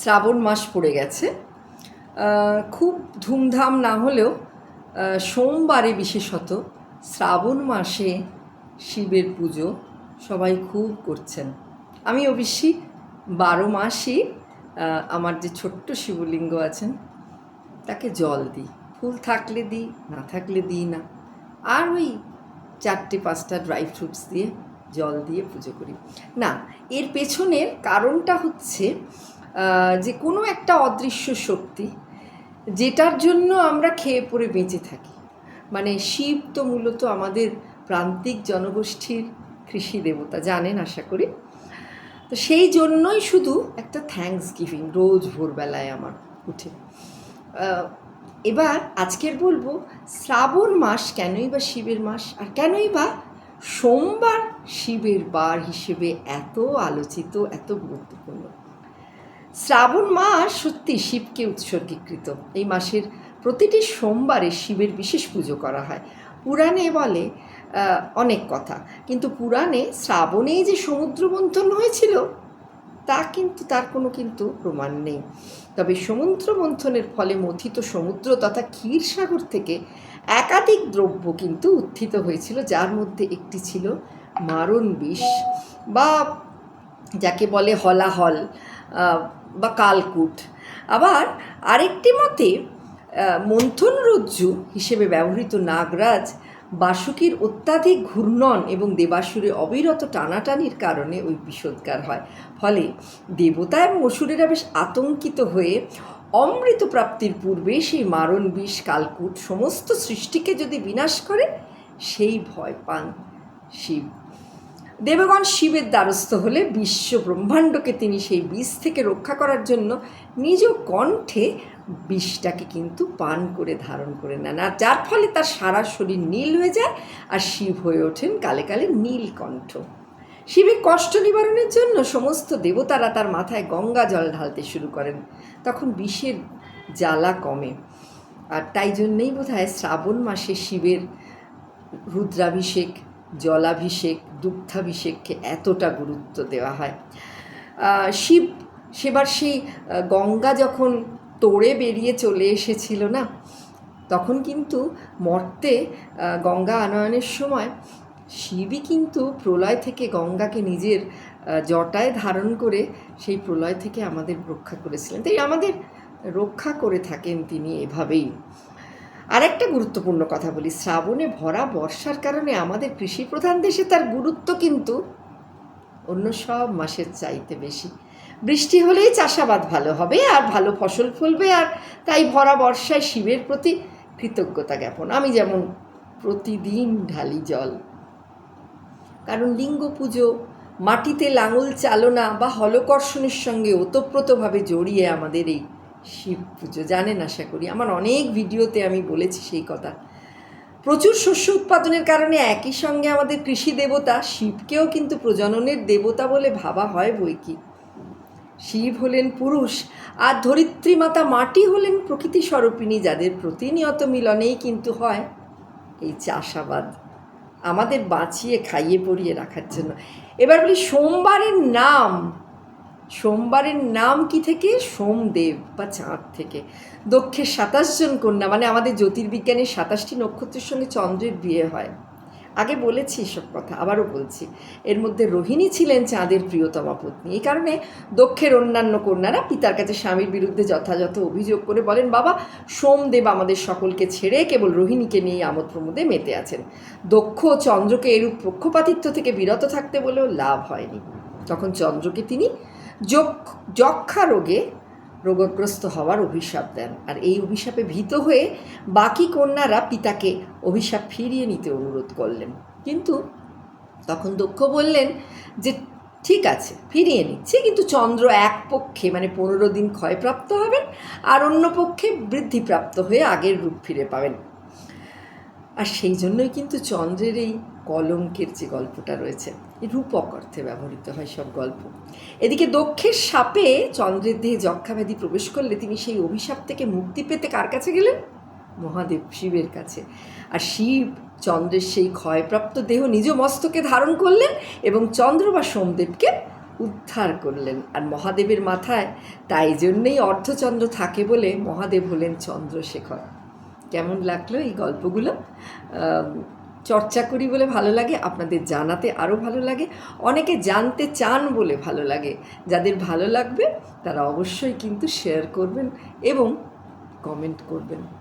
শ্রাবণ মাস পড়ে গেছে। খুব ধুমধাম না হলেও সোমবারে বিশেষত শ্রাবণ মাসে শিবের পুজো সবাই খুব করছেন। আমি অবশ্যই বারো মাসই আমার যে ছোট্ট শিবলিঙ্গ আছেন, তাকে জল দিই। ফুল থাকলে দিই, না থাকলে দিই না। আর ওই চারটে, পাঁচটা ড্রাই ফ্রুটস দিয়ে জল দিয়ে পুজো করি। না, এর পেছনের কারণটা হচ্ছে যে কোনো একটা অদৃশ্য শক্তি যেটার জন্য আমরা খেয়ে পড়ে বেঁচে থাকি। মানে শিব তো মূলত আমাদের প্রান্তিক জনগোষ্ঠীর কৃষি দেবতা, জানেন আশা করি? তো সেই জন্যই শুধু একটা থ্যাঙ্কস গিভিং রোজ ভোরবেলায় আমার উঠে। এবার আজকের বলব, শ্রাবণ মাস কেনই বা শিবের মাস আর কেনই বা সোমবার শিবের বার হিসেবে এত আলোচিত, এত গুরুত্বপূর্ণ। শ্রাবণ মাস সত্যি শিবকে উৎসর্গীকৃত। এই মাসের প্রতিটি সোমবারে শিবের বিশেষ পুজো করা হয়। পুরাণে বলে অনেক কথা। কিন্তু পুরাণে শ্রাবণেই যে সমুদ্র মন্থন হয়েছিল, তা কিন্তু তার কোনো কিন্তু প্রমাণ নেই। তবে সমুদ্র মন্থনের ফলে মথিত সমুদ্র তথা ক্ষীর সাগর থেকে একাধিক দ্রব্য কিন্তু উত্থিত হয়েছিল, যার মধ্যে একটি ছিল মারণ বিষ বা যাকে বলে হলাহল বা কালকুট। আবার আরেকটি মতে আহ, মন্থন রজ্জু হিসেবে ব্যবহৃত নাগরাজ বাসুকীর অত্যাধিক ঘূর্ণন এবং দেবাসুরে অবিরত টানাটানির কারণে ওই বিষোদ্গার হয়। ফলে দেবতা এবং অসুরেরা বেশ আতঙ্কিত হয়ে অমৃত প্রাপ্তির পূর্বে সেই মারণ বিষ কালকুট সমস্ত সৃষ্টিকে যদি বিনাশ করে সেই ভয় পান শিব। দেবগণ শিবের দ্বারস্থ হলে বিশ্ব ব্রহ্মাণ্ডকে তিনি সেই বিষ থেকে রক্ষা করার জন্য নিজ কণ্ঠে বিষটাকে কিন্তু পান করে ধারণ করে নেন। আর যার ফলে তার সারা শরীর নীল হয়ে যায় আর শিব হয়ে ওঠেন কালে কালে নীলকণ্ঠ শিবের কষ্ট নিবারণের জন্য সমস্ত দেবতারা তার মাথায় গঙ্গা জল ঢালতে শুরু করেন। তখন বিষের জ্বালা কমে। আর তাই জন্যেই বোধ হয় শ্রাবণ মাসে শিবের রুদ্রাভিষেক জলাভিষেক, দুগ্ধাভিষেককে এতটা গুরুত্ব দেওয়া হয়। শিব, সেবার সেই গঙ্গা যখন তোড়ে বেরিয়ে চলে এসেছিল না, তখন কিন্তু মর্তে গঙ্গা আনয়নের সময় শিবই কিন্তু প্রলয় থেকে গঙ্গাকে নিজের জটায় ধারণ করে সেই প্রলয় থেকে আমাদের রক্ষা করেছিলেন। তাই আমাদের রক্ষা করে থাকেন তিনি এভাবেই। আর একটা গুরুত্বপূর্ণ কথা বলি। শ্রাবণে ভরা বর্ষার কারণে আমাদের কৃষি প্রধান দেশে তার গুরুত্ব কিন্তু অন্য সব মাসের চাইতে বেশি। বৃষ্টি হলেই চাষাবাদ ভালো হবে আর ভালো ফসল ফলবে আর তাই ভরা বর্ষায় শিবের প্রতি কৃতজ্ঞতা জ্ঞাপন। আমি যেমন প্রতিদিন ঢালি জল। কারণ লিঙ্গ পুজো, মাটিতে লাঙল চালনা বা হলকর্ষণের সঙ্গে ওতপ্রোতভাবে জড়িয়ে আমাদের এই শিব পুজো জানেন আশা করি। আমার অনেক ভিডিওতে আমি বলেছি সেই কথা। প্রচুর শস্য উৎপাদনের কারণে একই সঙ্গে আমাদের কৃষি দেবতা, শিবকেও কিন্তু প্রজননের দেবতা বলে ভাবা হয় বই কি। শিব হলেন পুরুষ, আর ধরিত্রী মাতা মাটি হলেন প্রকৃতি স্বরূপিণী যাদের প্রতিনিয়ত মিলনেই কিন্তু হয় এই চাষাবাদ। আমাদের বাঁচিয়ে, খাইয়ে পরিয়ে রাখার জন্য। এবার বলি, সোমবারের নাম সোমবারের নাম কি থেকে? সোমদেব বা চাঁদ থেকে। দক্ষের সাতাশ জন কন্যা মানে আমাদের জ্যোতির্বিজ্ঞানের সাতাশটি নক্ষত্রের সঙ্গে চন্দ্রের বিয়ে হয়। আগে বলেছি এসব কথা, আবারও বলছি। এর মধ্যে রোহিণী ছিলেন চাঁদের প্রিয়তমা পত্নী। এই কারণে দক্ষের অন্যান্য কন্যারা পিতার কাছে স্বামীর বিরুদ্ধে যথাযথ অভিযোগ করে বলেন, বাবা, সোমদেব আমাদের সকলকে ছেড়ে কেবল রোহিণীকে নিয়ে আমোদ প্রমোদে মেতে আছেন। দক্ষ চন্দ্রকে এরূপ পক্ষপাতিত্ব থেকে বিরত থাকতে বলেও লাভ হয়নি। তখন চন্দ্রকে তিনি যক্ষ রোগে রোগগ্রস্ত হওয়ার অভিশাপ দেন। আর এই অভিশাপে ভীত হয়ে বাকি কন্যারা পিতাকে অভিশাপ ফিরিয়ে নিতে অনুরোধ করলেন। কিন্তু তখন দক্ষ বললেন যে, ঠিক আছে, ফিরিয়ে নিচ্ছি। কিন্তু চন্দ্র এক পক্ষে মানে পনেরো দিন ক্ষয়প্রাপ্ত হবেন আর অন্য পক্ষে বৃদ্ধিপ্রাপ্ত হয়ে আগের রূপ ফিরে পাবেন। আর সেই জন্যই কিন্তু চন্দ্রের এই কলঙ্কের যে গল্পটা রয়েছে রূপক অর্থে ব্যবহৃত হয় সব গল্প। এদিকে দক্ষের সাপে চন্দ্রের দেহে যক্ষাব্যাধি প্রবেশ করলে তিনি সেই অভিশাপ থেকে মুক্তি পেতে কার কাছে গেলেন? মহাদেব শিবের কাছে। আর শিব চন্দ্রের সেই ক্ষয়প্রাপ্ত দেহ নিজ মস্তকে ধারণ করলেন এবং চন্দ্র বা সোমদেবকে উদ্ধার করলেন। আর মহাদেবের মাথায় তাই জন্যেই অর্ধচন্দ্র থাকে বলে মহাদেব হলেন চন্দ্রশেখর। কেমন লাগল এই গল্পগুলো? চর্চা করি বলে ভালো লাগে, আপনাদের জানাতে আরও ভালো লাগে, অনেকে জানতে চান বলে ভালো লাগে। যাদের ভালো লাগবে তারা অবশ্যই কিন্তু শেয়ার করবেন এবং কমেন্ট করবেন।